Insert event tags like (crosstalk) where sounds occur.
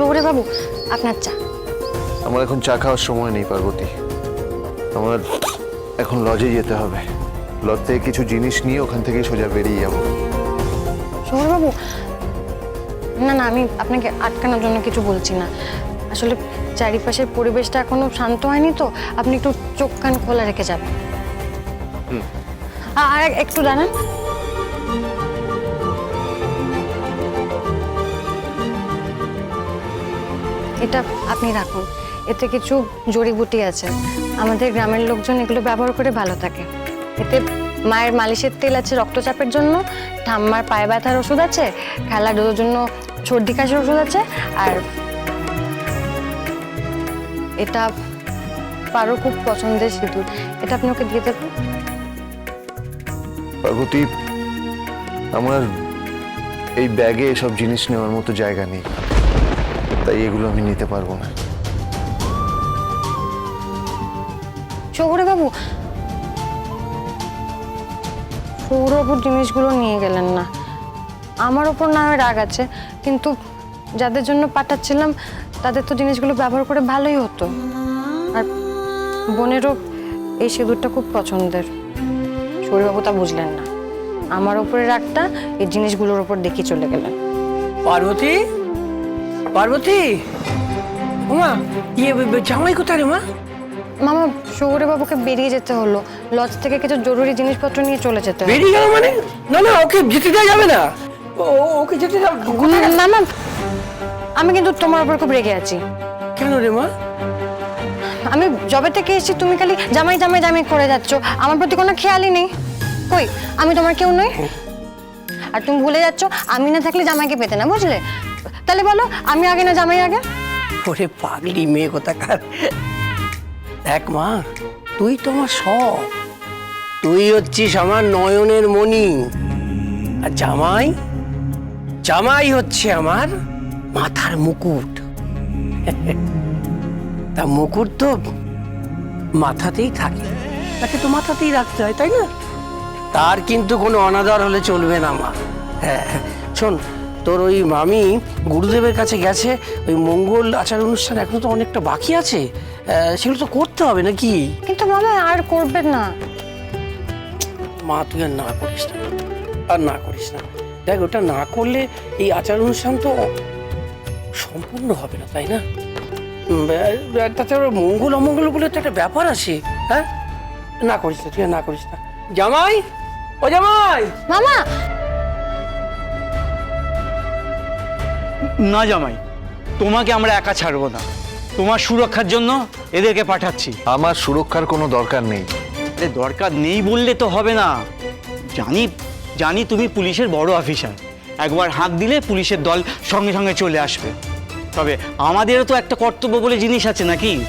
শহুরে বাবু আপনার চা। আমার এখন চা খাওয়ার সময় নেই পার্বতী। আমার এখন লজে যেতে হবে। লজ থেকে কিছু জিনিস নিয়ে ওখান থেকে সোজা বেরিয়ে যাব। বাবু না না আমি আপনাকে আটকানোর জন্য কিছু বলছি না। আসলে চারিপাশের পরিবেশটা এখনও শান্ত হয়নি তো আপনি একটু চোখ কান খোলা রেখে যাবেন। আর একটু দাঁড়ান। এটা আপনি রাখুন। এতে কিছু জড়িবুটি আছে। আমাদের গ্রামের লোকজন এগুলো ব্যবহার করে ভালো থাকে। এতে মায়ের মালিশের তেল আছে রক্তচাপের জন্য, ঠাম্মার পায়ে ব্যথার ওষুধ আছে, খেলাধুলোর জন্য সর্দি কাশির ওষুধ আছে, আর এটা পারো খুব পছন্দের সিঁদুর এটা আপনি ওকে দিয়ে দেবেন আমার এই ব্যাগে এসব জিনিস নেওয়ার মতো জায়গা নেই। তাই এগুলো আমি নিতে পারব না। শহুরে বাবু সৌরভুর জিনিসগুলো নিয়ে গেলেন না। আমার ওপর না হয় রাগ আছে কিন্তু যাদের জন্য পাঠাচ্ছিলাম তাদের তো জিনিসগুলো ব্যবহার করে ভালোই হতো। আর বোনেরও এই সিঁদুরটা খুব পছন্দের। সৌরবাবু তা বুঝলেন না। আমার ওপরে রাগটা এই জিনিসগুলোর ওপর দেখিয়ে চলে গেলেন। পার্বতী পার্বতী? উমা ইয়ে জামাই কোথায় রে মা মামা সৌরে বাবুকে বেরিয়ে যেতে হলো। লজ থেকে কিছু জরুরি জিনিসপত্র নিয়ে চলে যেতে হলো বেরিয়ে গেল মানে? না না ওকে যেতে দেওয়া যাবে না। ও- ও- ওকে যেতে দাও কোথায় গেছে? মামা আমি কিন্তু তোমার উপর খুব রেগে আছি। কেন রে মা? আমি জবে থেকে এসেছি তুমি খালি জামাই জামাই জামাই করে যাচ্ছ। আমার প্রতি কোনো খেয়ালই নেই। কই আমি তোমার কেউ নই? আর তুমি ভুলে যাচ্ছ আমি না থাকলে জামাইকে পেতে না বুঝলে? তাহলে বলো আমি আগে না জামাই আগে? ওরে পাগলি মেয়ে কোথাকার? দেখ মা তুই তো আমার সব। তুই হচ্ছিস আমার নয়নের মণি। আর জামাই? জামাই হচ্ছে আমার মাথার মুকুট। (laughs) তা মুকুট তো মাথাতেই থাকে। তাকে তো মাথাতেই রাখতে হয় তাই না? তার কিন্তু কোনো অনাদর হলে চলবে না মা। হ্যাঁ হ্যাঁ। শোন তোর ওই মামি গুরুদেবের কাছে গেছে ওই মঙ্গল আচার অনুষ্ঠান এখনও তো অনেকটা বাকি আছে সেগুলো তো করতে হবে নাকি? কিন্তু মামা আর করবেন না। মা তুই আর না করিস না। আর না করিস না। দেখ ওটা না করলে এই আচার অনুষ্ঠান তো সম্পূর্ণ হবে না তাই না? তাছাড়া মঙ্গল অমঙ্গল বলে তো একটা ব্যাপার আছে হ্যাঁ? না করিস না তুই না করিস না। জামাই? ও জামাই! মামা না জামাই তোমাকে আমরা একা ছাড়বো না। তোমার সুরক্ষার জন্য এদেরকে পাঠাচ্ছি। আমার সুরক্ষার কোনো দরকার নেই। আরে দরকার নেই বললে তো হবে না। জানি জানি তুমি পুলিশের বড় অফিসার। একবার হাত দিলে পুলিশের দল সঙ্গে সঙ্গে চলে আসবে। তবে আমাদেরও তো একটা কর্তব্য বলে জিনিস আছে নাকি?